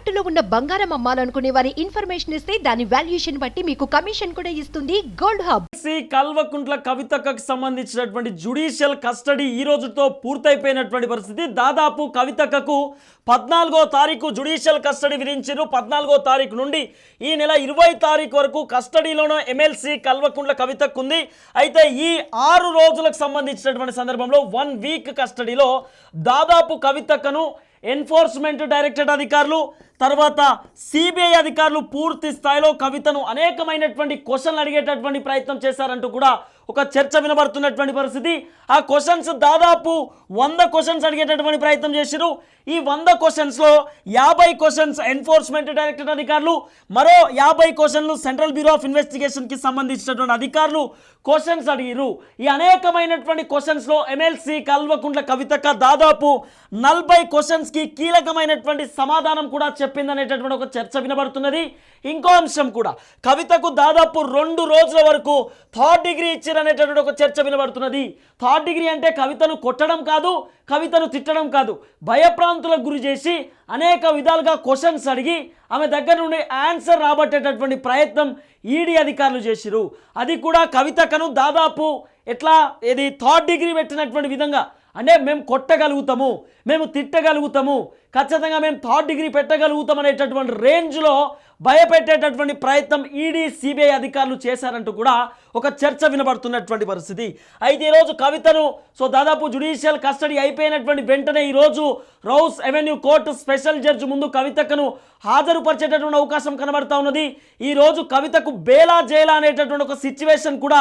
తాకట్టులో ఉన్న బంగారం అమ్మాలనుకునే వారి ఇన్ఫర్మేషన్ ఇస్తే దాని వాల్యుయేషన్ బట్టి మీకు కమిషన్ కూడా ఇస్తుంది గోల్డ్ హబ్. కల్వకుంట్ల కవితకు సంబంధించినటువంటి జుడిషియల్ కస్టడీ ఈ రోజుతో పూర్తయిపోయినటువంటి పరిస్థితి. దాదాపు కవితకు పద్నాలుగో తారీఖు జుడిషియల్ కస్టడీ విధించారు పద్నాలుగో తారీఖు నుండి ఈ నెల ఇరవై తారీఖు వరకు కస్టడీలోనూ ఎమ్మెల్సీ కల్వకుంట్ల కవితకు ఉంది అయితే ఈ ఆరు రోజులకు సంబంధించినటువంటి సందర్భంలో వన్ వీక్ కస్టడీలో దాదాపు కవితకను ఎన్ఫోర్స్మెంట్ డైరెక్టరేట్ అధికారులు తర్వాత సిబిఐ అధికారులు పూర్తి స్థాయిలో కవితను అనేకమైనటువంటి క్వశ్చన్లు అడిగేటటువంటి ప్రయత్నం చేశారంటూ కూడా ఒక చర్చ వినబడుతున్నటువంటి పరిస్థితి. ఆ క్వశ్చన్స్ దాదాపు వంద క్వశ్చన్స్ అడిగేటటువంటి ప్రయత్నం చేశారు ఈ వంద క్వశ్చన్స్లో యాభై క్వశ్చన్స్ ఎన్ఫోర్స్మెంట్ డైరెక్టరేట్ అధికారులు మరో యాభై క్వశ్చన్లు సెంట్రల్ బ్యూరో ఆఫ్ ఇన్వెస్టిగేషన్కి సంబంధించినటువంటి అధికారులు క్వశ్చన్స్ అడిగిరు ఈ అనేకమైనటువంటి క్వశ్చన్స్లో ఎమ్మెల్సీ కల్వకుంట్ల కవితక దాదాపు నలభై క్వశ్చన్స్కి కీలకమైనటువంటి సమాధానం కూడా చెప్పిందనేటటువంటి ఒక చర్చ వినబడుతున్నది. ఇంకో అంశం కూడా కవితకు దాదాపు రెండు రోజుల వరకు థర్డ్ డిగ్రీ ఇచ్చారనేటటువంటి ఒక చర్చ వినబడుతున్నది. థర్డ్ డిగ్రీ అంటే కవితను కొట్టడం కాదు కవితను తిట్టడం కాదు భయప్రాంతులకు గురి చేసి అనేక విధాలుగా క్వశ్చన్స్ అడిగి ఆమె దగ్గర నుండి ఆన్సర్ రాబట్టేటటువంటి ప్రయత్నం ఈడీ అధికారులు చేసిరు అది కూడా కవితకను దాదాపు ఎట్లా ఇది థర్డ్ డిగ్రీ పెట్టినటువంటి విధంగా. అంటే మేము కొట్టగలుగుతాము మేము తిట్టగలుగుతాము ఖచ్చితంగా మేము థర్డ్ డిగ్రీ పెట్టగలుగుతాం అనేటటువంటి రేంజ్లో భయపెట్టేటటువంటి ప్రయత్నం ఈడీ సిబిఐ అధికారులు చేశారంటూ కూడా ఒక చర్చ వినబడుతున్నటువంటి పరిస్థితి. అయితే ఈరోజు కవితను సో దాదాపు జుడిషియల్ కస్టడీ అయిపోయినటువంటి వెంటనే ఈరోజు Rouse Avenue court special judge ముందు కవితకను హాజరుపరిచేటటువంటి అవకాశం కనబడతా ఉన్నది. ఈరోజు కవితకు బేలా జైలా అనేటటువంటి ఒక సిచ్యువేషన్ కూడా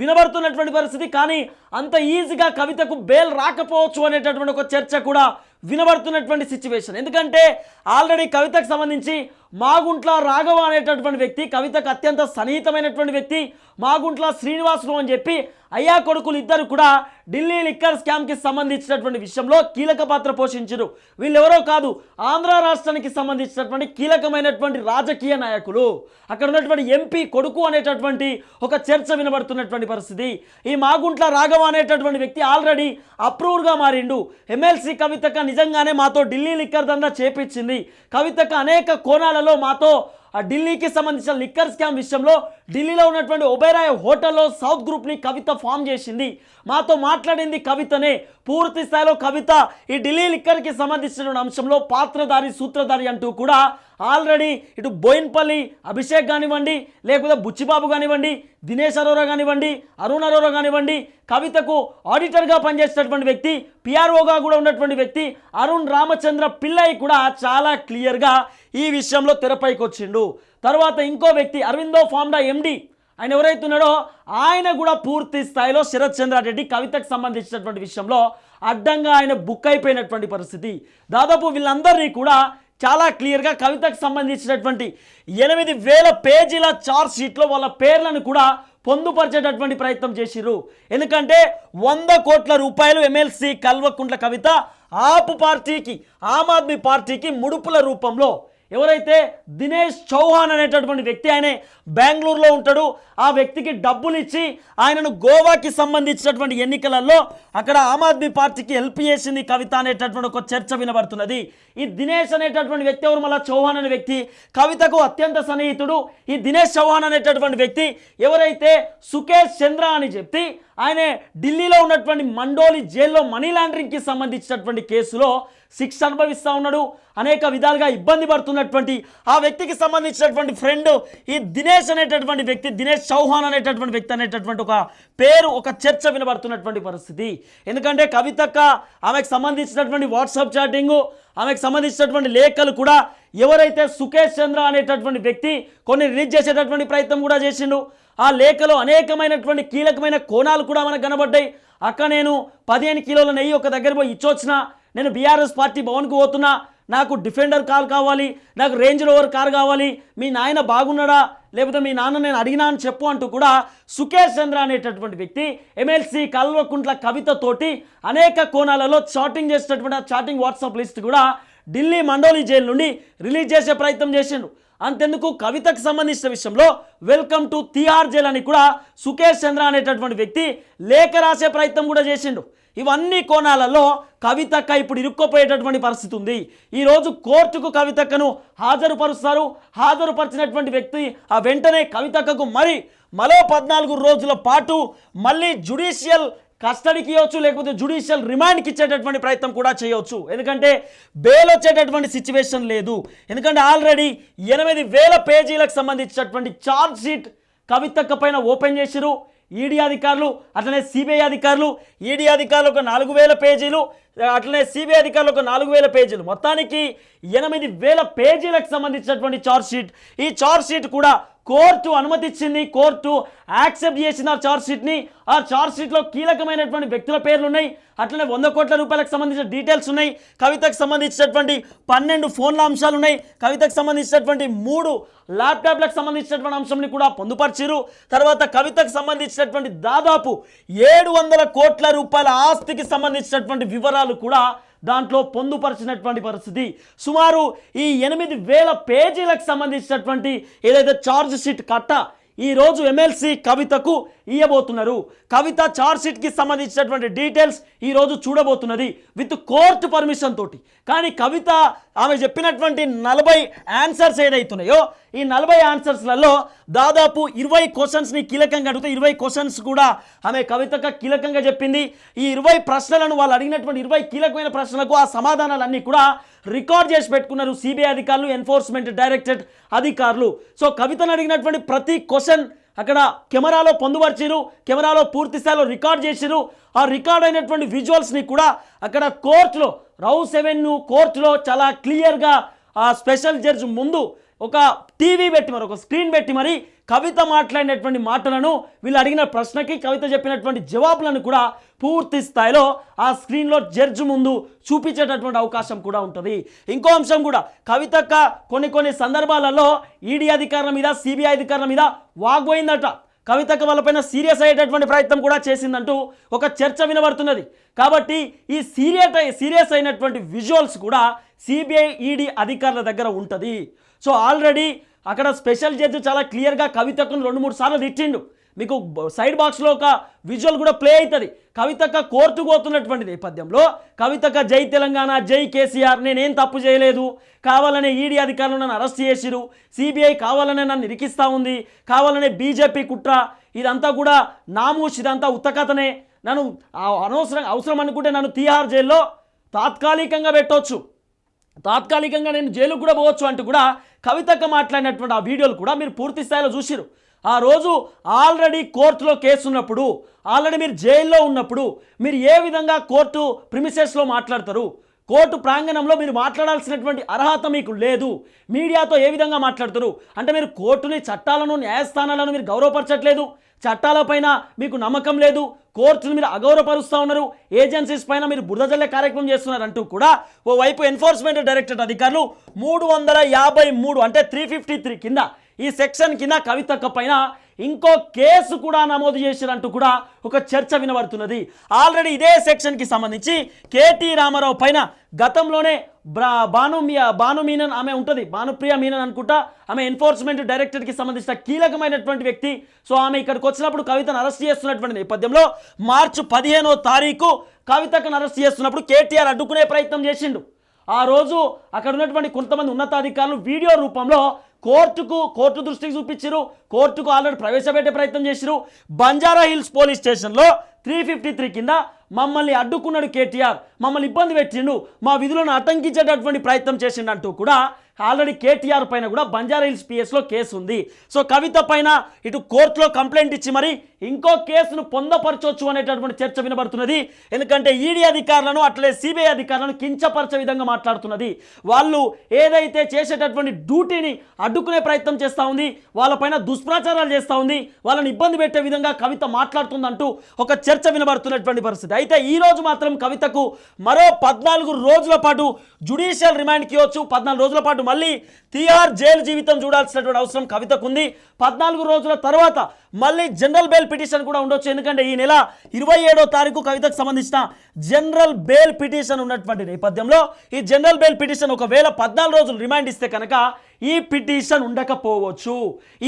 వినబడుతున్నటువంటి పరిస్థితి. కానీ అంత ఈజీగా కవితకు బేల్ రాకపోవచ్చు అనేటటువంటి ఒక చర్చ కూడా వినబడుతున్నటువంటి సిచ్యువేషన్ ఎందుకంటే ఆల్రెడీ కవితకు సంబంధించి మాగుంట్ల రాఘవ అనేటటువంటి వ్యక్తి కవితకు అత్యంత సన్నిహితమైనటువంటి వ్యక్తి మాగుంట్ల శ్రీనివాసులు అని చెప్పి అయ్యా కొడుకులు ఇద్దరు కూడా ఢిల్లీ లిక్కర్ స్కామ్కి సంబంధించినటువంటి విషయంలో కీలక పాత్ర పోషించారు. వీళ్ళెవరో కాదు ఆంధ్ర రాష్ట్రానికి సంబంధించినటువంటి కీలకమైనటువంటి రాజకీయ నాయకులు. అక్కడ ఉన్నటువంటి ఎంపీ కొడుకు అనేటటువంటి ఒక చర్చ వినబడుతున్నటువంటి పరిస్థితి. ఈ మాగుంట్ల రాఘవ అనేటటువంటి వ్యక్తి ఆల్రెడీ అప్రూవ్డ్గా మారిండు. ఎమ్మెల్సీ కవితక నిజంగానే మాతో ఢిల్లీ లిక్కర్ దందా చేపించింది. కవితక అనేక కోణాలలో మాతో ఆ ఢిల్లీకి సంబంధించిన లిక్కర్ స్కామ్ విషయంలో ఢిల్లీలో ఉన్నటువంటి ఒబేరాయ్ హోటల్లో సౌత్ గ్రూప్ని కవిత ఫామ్ చేసింది. మాతో మాట్లాడింది కవితనే. పూర్తి స్థాయిలో కవిత ఈ ఢిల్లీ లిక్కర్కి సంబంధించిన అంశంలో పాత్రధారి సూత్రధారి అంటూ కూడా ఆల్రెడీ ఇటు బోయిన్పల్లి అభిషేక్ కానివ్వండి లేకపోతే బుచ్చిబాబు కానివ్వండి దినేష్ అరోరా కానివ్వండి అరుణ్ అరోరా కానివ్వండి కవితకు ఆడిటర్గా పనిచేసేటటువంటి వ్యక్తి పిఆర్ఓగా కూడా ఉన్నటువంటి వ్యక్తి అరుణ్ రామచంద్ర పిల్లయ్య కూడా చాలా క్లియర్గా ఈ విషయంలో తెరపైకి వచ్చిండు తర్వాత ఇంకో వ్యక్తి అరవిందో ఫామ్డా ఎండి ఆయన ఎవరైతే ఉన్నాడో ఆయన కూడా పూర్తి స్థాయిలో శరత్ చంద్రారెడ్డి కవితకు సంబంధించినటువంటి విషయంలో అడ్డంగా ఆయన బుక్ అయిపోయినటువంటి పరిస్థితి. దాదాపు వీళ్ళందరినీ కూడా చాలా క్లియర్గా కవితకు సంబంధించినటువంటి ఎనిమిది వేల పేజీల చార్జ్ షీట్లో వాళ్ళ పేర్లను కూడా పొందుపరిచేటటువంటి ప్రయత్నం చేసిర్రు. ఎందుకంటే వంద కోట్ల రూపాయలు ఎమ్మెల్సీ కల్వకుంట్ల కవిత ఆపు పార్టీకి ఆమ్ ఆద్మీ పార్టీకి ముడుపుల రూపంలో ఎవరైతే దినేష్ చౌహాన్ అనేటటువంటి వ్యక్తి ఆయనే బెంగళూరులో ఉంటాడు ఆ వ్యక్తికి డబ్బులు ఇచ్చి ఆయనను గోవాకి సంబంధించినటువంటి ఎన్నికలలో అక్కడ ఆమ్ ఆద్మీ పార్టీకి హెల్ప్ చేసింది కవిత అనేటటువంటి ఒక చర్చ వినబడుతున్నది. ఈ దినేష్ అనేటటువంటి వ్యక్తి ఎవరు? మళ్ళీ చౌహాన్ అనే వ్యక్తి. కవితకు అత్యంత సన్నిహితుడు ఈ దినేష్ చౌహాన్ అనేటటువంటి వ్యక్తి. ఎవరైతే సుకేష్ చంద్ర అని చెప్పి ఆయన ఢిల్లీలో ఉన్నటువంటి మండోలి జైల్లో మనీ లాండరింగ్కి సంబంధించినటువంటి కేసులో శిక్ష అనుభవిస్తూ ఉన్నాడు. అనేక విధాలుగా ఇబ్బంది పడుతున్నటువంటి ఆ వ్యక్తికి సంబంధించినటువంటి ఫ్రెండ్ ఈ దినేష్ అనేటటువంటి వ్యక్తి దినేష్ చౌహాన్ అనేటటువంటి వ్యక్తి అనేటటువంటి ఒక పేరు ఒక చర్చ వినబడుతున్నటువంటి పరిస్థితి. ఎందుకంటే కవితక్క ఆమెకు సంబంధించినటువంటి వాట్సాప్ చాటింగు ఆమెకు సంబంధించినటువంటి లేఖలు కూడా ఎవరైతే సుకేష్ చంద్ర అనేటటువంటి వ్యక్తి కొన్ని రిలీజ్ చేసేటటువంటి ప్రయత్నం కూడా చేసిండు. ఆ లేఖలో అనేకమైనటువంటి కీలకమైన కోణాలు కూడా మనకు కనబడ్డాయి. అక్క నేను పదిహేను కిలోల నెయ్యి ఒక దగ్గర పోయి ఇచ్చొచ్చిన నేను బీఆర్ఎస్ పార్టీ భవన్కి పోతున్నా నాకు డిఫెండర్ కార్ కావాలి నాకు రేంజ్ రోవర్ కార్ కావాలి మీ నాయన బాగున్నాడా లేకపోతే మీ నాన్న నేను అడిగినా అని చెప్పు అంటూ కూడా సుకేష్ చంద్ర అనేటటువంటి వ్యక్తి ఎమ్మెల్సీ కల్వకుంట్ల కవితతోటి అనేక కోణాలలో చాటింగ్ చేసేటటువంటి ఆ చాటింగ్ వాట్సాప్ లిస్ట్ కూడా ఢిల్లీ మండోలి జైలు నుండి రిలీజ్ చేసే ప్రయత్నం చేసిండు. అంతెందుకు కవితకు సంబంధించిన విషయంలో వెల్కమ్ టు తిహార్ జైల్ అని కూడా సుకేష్ చంద్ర అనేటటువంటి వ్యక్తి లేఖ రాసే ప్రయత్నం కూడా చేసిండు. ఇవన్నీ కోణాలలో కవితక్క ఇప్పుడు ఇరుక్కుపోయేటటువంటి పరిస్థితి ఉంది. ఈరోజు కోర్టుకు కవితక్కను హాజరుపరుస్తారు. హాజరుపరిచినటువంటి వ్యక్తి ఆ వెంటనే కవితక్కకు మరి మరో పద్నాలుగు రోజుల పాటు మళ్ళీ జుడిషియల్ కస్టడీకి ఇవ్వచ్చు లేకపోతే జుడిషియల్ రిమాండ్కి ఇచ్చేటటువంటి ప్రయత్నం కూడా చేయవచ్చు. ఎందుకంటే బెయిల్ వచ్చేటటువంటి సిచ్యువేషన్ లేదు. ఎందుకంటే ఆల్రెడీ ఎనిమిది వేల పేజీలకు సంబంధించినటువంటి ఛార్జ్ షీట్ కవితక్క పైన ఓపెన్ చేసిరు ఈడీ అధికారులు అట్లనే సిబిఐ అధికారులు ఈడీ అధికారులు ఒక నాలుగు వేల పేజీలు అట్లనే సిబిఐ అధికారులు ఒక నాలుగు వేల పేజీలు. మొత్తానికి ఎనిమిది వేల పేజీలకు సంబంధించినటువంటి ఛార్జ్ షీట్ ఈ ఛార్జ్ షీట్ కూడా కోర్టు అనుమతిచ్చింది కోర్టు యాక్సెప్ట్ చేసిన ఛార్జ్ షీట్ని ఆ ఛార్జ్ షీట్లో కీలకమైనటువంటి వ్యక్తుల పేర్లు ఉన్నాయి అట్లనే వంద కోట్ల రూపాయలకు సంబంధించిన డీటెయిల్స్ ఉన్నాయి. కవితకు సంబంధించినటువంటి పన్నెండు ఫోన్ల అంశాలు ఉన్నాయి కవితకు సంబంధించినటువంటి మూడు ల్యాప్టాప్లకు సంబంధించినటువంటి అంశంని కూడా పొందుపరిచారు తర్వాత కవితకు సంబంధించినటువంటి దాదాపు ఏడు వందల కోట్ల రూపాయల ఆస్తికి సంబంధించినటువంటి వివరాలు కూడా దాంట్లో పొందుపరిచినటువంటి పరిస్థితి. సుమారు ఈ ఎనిమిది వేల పేజీలకు సంబంధించినటువంటి ఏదైతే ఛార్జ్ షీట్ కట్ట ఈ రోజు ఎమ్మెల్సీ కవితకు ఇవ్వబోతున్నారు కవిత చార్జ్షీట్కి సంబంధించినటువంటి డీటెయిల్స్ ఈ రోజు చూడబోతున్నది విత్ కోర్టు పర్మిషన్ తోటి. కానీ కవిత ఆమె చెప్పినటువంటి నలభై ఆన్సర్స్ ఏదైతున్నాయో ఈ నలభై ఆన్సర్స్లలో దాదాపు ఇరవై క్వశ్చన్స్ని కీలకంగా అడిగితే ఇరవై క్వశ్చన్స్ కూడా ఆమె కవితగా కీలకంగా చెప్పింది. ఈ ఇరవై ప్రశ్నలను వాళ్ళు అడిగినటువంటి ఇరవై కీలకమైన ప్రశ్నలకు ఆ సమాధానాలన్నీ కూడా రికార్డ్ చేసి పెట్టుకున్నారు సిబిఐ అధికారులు ఎన్ఫోర్స్మెంట్ డైరెక్టరేట్ అధికారులు. సో కవితను అడిగినటువంటి ప్రతి క్వశ్చన్ అక్కడ కెమెరాలో పొందుపరిచిరు కెమెరాలో పూర్తి స్థాయిలో రికార్డ్ చేసిరు ఆ రికార్డ్ అయినటువంటి విజువల్స్ని కూడా అక్కడ కోర్టులో రౌ సెవెన్ను కోర్టులో చాలా క్లియర్గా ఆ స్పెషల్ జడ్జ్ ముందు ఒక టీవీ పెట్టి మరి ఒక స్క్రీన్ పెట్టి మరి కవిత మాట్లాడినటువంటి మాటలను వీళ్ళు అడిగిన ప్రశ్నకి కవిత చెప్పినటువంటి జవాబులను కూడా పూర్తి స్థాయిలో ఆ స్క్రీన్లో జడ్జ్ ముందు చూపించేటటువంటి అవకాశం కూడా ఉంటుంది. ఇంకో అంశం కూడా కవితక్క కొన్ని కొన్ని సందర్భాలలో ఈడీ అధికారుల మీద సిబిఐ అధికారుల మీద వాగ్పోయిందట కవితకు వాళ్ళపైన సీరియస్ అయ్యేటటువంటి ప్రయత్నం కూడా చేసిందంటూ ఒక చర్చ వినబడుతున్నది. కాబట్టి ఈ సీరియస్ సీరియస్ అయినటువంటి విజువల్స్ కూడా సిబిఐ ఈడీ అధికారుల దగ్గర ఉంటుంది. సో ఆల్రెడీ అక్కడ స్పెషల్ జడ్జి చాలా క్లియర్గా కవితక్కను రెండు మూడు సార్లు తిట్టిండు. మీకు సైడ్ బాక్స్లో ఒక విజువల్ కూడా ప్లే అవుతుంది. కవితక్క కోర్టు పోతున్నటువంటి నేపథ్యంలో కవితక్క జై తెలంగాణ జై కేసీఆర్ నేనేం తప్పు చేయలేదు. కావాలనే ఈడీ అధికారులు నన్ను అరెస్ట్ చేసిరు సిబిఐ కావాలనే నన్ను ఇరికిస్తూ ఉంది. కావాలనే బీజేపీ కుట్ర. ఇదంతా కూడా నామూష్ ఇదంతా ఉత్తకథనే. నన్ను అనవసరం అవసరం అనుకుంటే నన్ను తీహార్ జైల్లో తాత్కాలికంగా పెట్టవచ్చు తాత్కాలికంగా నేను జైలుకు కూడా పోవచ్చు అంటూ కూడా కవితక్క మాట్లాడినటువంటి ఆ వీడియోలు కూడా మీరు పూర్తి స్థాయిలో చూసిరు ఆ రోజు ఆల్రెడీ కోర్టులో కేసు ఉన్నప్పుడు ఆల్రెడీ మీరు జైల్లో ఉన్నప్పుడు మీరు ఏ విధంగా కోర్టు ప్రిమిసెస్లో మాట్లాడతారు? కోర్టు ప్రాంగణంలో మీరు మాట్లాడాల్సినటువంటి అర్హత మీకు లేదు. మీడియాతో ఏ విధంగా మాట్లాడతారు? అంటే మీరు కోర్టుని చట్టాలను న్యాయస్థానాలను మీరు గౌరవపరచట్లేదు. చట్టాలపైన మీకు నమ్మకం లేదు. కోర్టును మీరు అగౌరవపరుస్తూ ఉన్నారు. ఏజెన్సీస్ పైన మీరు బురదజల్లే కార్యక్రమం చేస్తున్నారంటూ కూడా ఓవైపు ఎన్ఫోర్స్మెంట్ డైరెక్టరేట్ అధికారులు మూడు వందల యాభై మూడు అంటే త్రీ ఫిఫ్టీ త్రీ కింద ఈ సెక్షన్ కింద కవితక్క పైన ఇంకో కేసు కూడా నమోదు చేసిరంటూ కూడా ఒక చర్చ వినబడుతున్నది. ఆల్రెడీ ఇదే సెక్షన్కి సంబంధించి కేటీ రామారావు పైన గతంలోనే బ్రా భాను భాను మీనన్ ఆమె ఉంటుంది. భానుప్రియ మీనన్ అనుకుంటా ఆమె ఎన్ఫోర్స్మెంట్ డైరెక్టర్కి సంబంధించిన కీలకమైనటువంటి వ్యక్తి. సో ఆమె ఇక్కడికి వచ్చినప్పుడు కవితను అరెస్ట్ చేస్తున్నటువంటి నేపథ్యంలో మార్చి పదిహేనో తారీఖు కవితకు అరెస్ట్ చేస్తున్నప్పుడు కేటీఆర్ అడ్డుకునే ప్రయత్నం చేసిండు. ఆ రోజు అక్కడ ఉన్నటువంటి కొంతమంది ఉన్నతాధికారులు వీడియో రూపంలో కోర్టుకు కోర్టు దృష్టికి చూపించారు కోర్టుకు ఆల్రెడీ ప్రవేశపెట్టే ప్రయత్నం చేసిరు బంజారా హిల్స్ పోలీస్ స్టేషన్లో త్రీ ఫిఫ్టీ త్రీ కింద మమ్మల్ని అడ్డుకున్నాడు కేటీఆర్. మమ్మల్ని ఇబ్బంది పెట్టిండు. మా విధులను ఆటంకించేటటువంటి ప్రయత్నం చేసిండు అంటూ కూడా ఆల్రెడీ కేటీఆర్ పైన కూడా బంజారా హిల్స్ పిఎస్లో కేసు ఉంది సో కవిత పైన ఇటు కోర్టులో కంప్లైంట్ ఇచ్చి మరి ఇంకో కేసును పొందపరచవచ్చు అనేటటువంటి చర్చ వినబడుతున్నది. ఎందుకంటే ఈడీ అధికారులను అట్లే సిబిఐ అధికారులను కించపరచే విధంగా మాట్లాడుతున్నది. వాళ్ళు ఏదైతే చేసేటటువంటి డ్యూటీని అడ్డుకునే ప్రయత్నం చేస్తూ ఉంది వాళ్ళపైన దుష్ప్రచారాలు చేస్తూ ఉంది వాళ్ళని ఇబ్బంది పెట్టే విధంగా కవిత మాట్లాడుతుందంటూ ఒక చర్చ వినబడుతున్నటువంటి పరిస్థితి. అయితే ఈ రోజు మాత్రం కవితకు మరో పద్నాలుగు రోజుల పాటు జుడిషియల్ రిమాండ్కి ఇవ్వచ్చు. పద్నాలుగు రోజుల పాటు మళ్ళీ తిహార్ జైలు జీవితం చూడాల్సినటువంటి అవసరం కవితకు ఉంది పద్నాలుగు రోజుల తర్వాత మళ్ళీ జనరల్ బెయిల్ పిటిషన్ కూడా ఉండొచ్చు. ఎందుకంటే ఈ నెల ఇరవై ఏడో తారీఖు కవితకు సంబంధించిన జనరల్ బెయిల్ పిటిషన్ ఉన్నటువంటి నేపథ్యంలో ఈ జనరల్ బెయిల్ పిటిషన్ ఒకవేళ పద్నాలుగు రోజులు రిమాండ్ ఇస్తే కనుక ఈ పిటిషన్ ఉండకపోవచ్చు.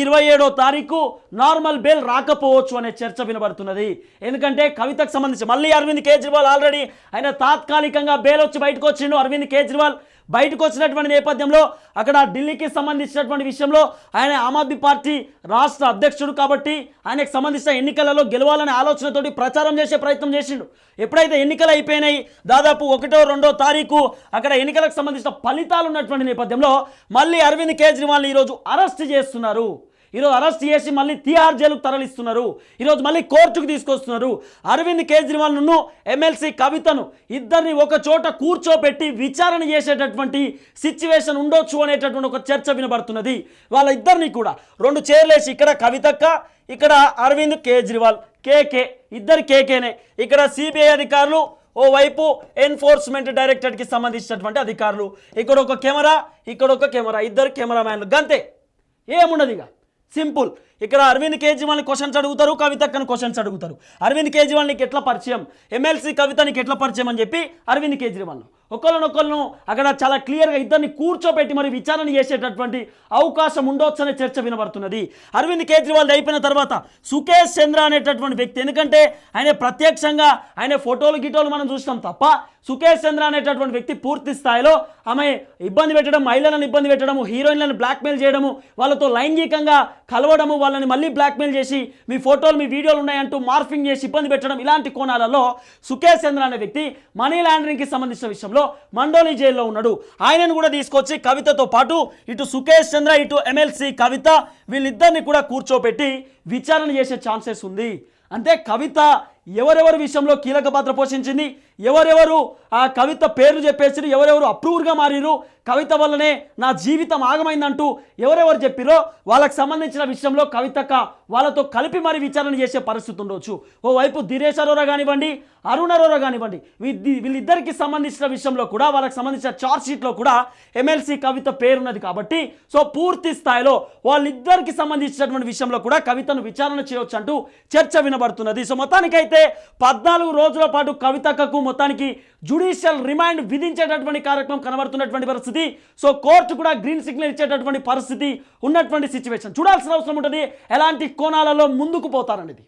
ఇరవై ఏడో తారీఖు నార్మల్ బెయిల్ రాకపోవచ్చు అనే చర్చ వినబడుతున్నది. ఎందుకంటే కవితకు సంబంధించి మళ్ళీ అరవింద్ కేజ్రీవాల్ ఆల్రెడీ ఆయన తాత్కాలికంగా బెయిల్ వచ్చి బయటకు వచ్చిండు. అరవింద్ కేజ్రీవాల్ బయటకు వచ్చినటువంటి నేపథ్యంలో అక్కడ ఢిల్లీకి సంబంధించినటువంటి విషయంలో ఆయన ఆమ్ ఆద్మీ పార్టీ రాష్ట్ర అధ్యక్షుడు కాబట్టి ఆయనకు సంబంధించిన ఎన్నికలలో గెలవాలనే ఆలోచనతోటి ప్రచారం చేసే ప్రయత్నం చేసిండు. ఎప్పుడైతే ఎన్నికలు అయిపోయినాయి దాదాపు ఒకటో రెండో తారీఖు అక్కడ ఎన్నికలకు సంబంధించిన ఫలితాలు ఉన్నటువంటి నేపథ్యంలో మళ్ళీ అరవింద్ కేజ్రీవాల్ని ఈరోజు అరెస్ట్ చేస్తున్నారు. ఈరోజు అరెస్ట్ చేసి మళ్ళీ తిహార్ జైలుకు తరలిస్తున్నారు. ఈరోజు మళ్ళీ కోర్టుకు తీసుకొస్తున్నారు. అరవింద్ కేజ్రీవాల్ను ఎమ్మెల్సీ కవితను ఇద్దరిని ఒక చోట కూర్చోబెట్టి విచారణ చేసేటటువంటి సిచ్యువేషన్ ఉండొచ్చు అనేటటువంటి ఒక చర్చ వినబడుతున్నది. వాళ్ళ ఇద్దరిని కూడా రెండు చైర్లేసి ఇక్కడ కవితక్క ఇక్కడ అరవింద్ కేజ్రీవాల్ కేకే ఇద్దరు కేకేనే. ఇక్కడ సిబిఐ అధికారులు ఓవైపు ఎన్ఫోర్స్మెంట్ డైరెక్టరేట్కి సంబంధించినటువంటి అధికారులు. ఇక్కడ ఒక కెమెరా ఇక్కడ ఒక కెమెరా ఇద్దరు కెమెరామ్యాన్లు. గంతే. ఏముండదు ఇక Simple. ఇక్కడ అరవింద్ కేజ్రీవాల్ని క్వశ్చన్స్ అడుగుతారు కవితక్కని క్వశ్చన్స్ అడుగుతారు. అరవింద్ కేజ్రీవాల్ నీకు ఎట్లా పరిచయం? ఎమ్మెల్సీ కవిత నీకు ఎట్లా పరిచయం అని చెప్పి అరవింద్ కేజ్రీవాల్ను. ఒకళ్ళనొకళ్ళను అక్కడ చాలా క్లియర్గా ఇద్దరిని కూర్చోబెట్టి మరి విచారణ చేసేటటువంటి అవకాశం ఉండొచ్చు అనే చర్చ వినబడుతున్నది. అరవింద్ కేజ్రీవాల్ అయిపోయిన తర్వాత సుకేష్ చంద్ర అనేటటువంటి వ్యక్తి ఎందుకంటే ఆయన ప్రత్యక్షంగా ఆయన ఫోటోలు గిటోలు మనం చూసినాం తప్ప సుకేష్ చంద్ర అనేటటువంటి వ్యక్తి పూర్తి స్థాయిలో ఆమె ఇబ్బంది పెట్టడం మహిళలను ఇబ్బంది పెట్టడము హీరోయిన్లను బ్లాక్మెయిల్ చేయడము వాళ్ళతో లైంగికంగా కలవడము వాళ్ళని మళ్ళీ బ్లాక్మెయిల్ చేసి మీ ఫోటోలు మీ వీడియోలు ఉన్నాయంటూ మార్ఫింగ్ చేసి ఇబ్బంది పెట్టడం ఇలాంటి కోణాలలో సుకేష్ చంద్ర అనే వ్యక్తి మనీ లాండరింగ్కి సంబంధించిన విషయంలో మండోలి జైల్లో ఉన్నాడు. ఆయనను కూడా తీసుకొచ్చి కవితతో పాటు ఇటు సుకేష్ చంద్ర ఇటు ఎమ్మెల్సీ కవిత వీళ్ళిద్దరిని కూడా కూర్చోబెట్టి విచారణ చేసే ఛాన్సెస్ ఉంది. అంటే కవిత ఎవరెవరి విషయంలో కీలక పాత్ర పోషించింది? ఎవరెవరు ఆ కవిత పేర్లు చెప్పేసిరు ఎవరెవరు అప్రూవర్గా మారిరు కవిత వల్లనే నా జీవితం ఆగమైందంటూ ఎవరెవరు చెప్పిరో వాళ్ళకి సంబంధించిన విషయంలో కవితక వాళ్ళతో కలిపి మరి విచారణ చేసే పరిస్థితి ఉండొచ్చు. ఓవైపు దినేష్ అరోరా కానివ్వండి అరుణ్ అరోరా కానివ్వండి వీళ్ళిద్దరికి సంబంధించిన విషయంలో కూడా వాళ్ళకి సంబంధించిన చార్జ్ షీట్లో కూడా ఎమ్మెల్సీ కవిత పేరున్నది కాబట్టి సో పూర్తి స్థాయిలో వాళ్ళిద్దరికి సంబంధించినటువంటి విషయంలో కూడా కవితను విచారణ చేయవచ్చు అంటూ చర్చ వినబడుతున్నది. సో మొత్తానికైతే పద్నాలుగు రోజుల పాటు కవితకు మొత్తానికి జుడిషియల్ రిమైండ్ విధించేటటువంటి కార్యక్రమం కనబడుతున్నటువంటి పరిస్థితి. సో కోర్టు కూడా గ్రీన్ సిగ్నల్ ఇచ్చేటటువంటి పరిస్థితి ఉన్నటువంటి సిచ్యువేషన్ చూడాల్సిన అవసరం ఉంటుంది. ఎలాంటి కోణాలలో ముందుకు పోతారనేది.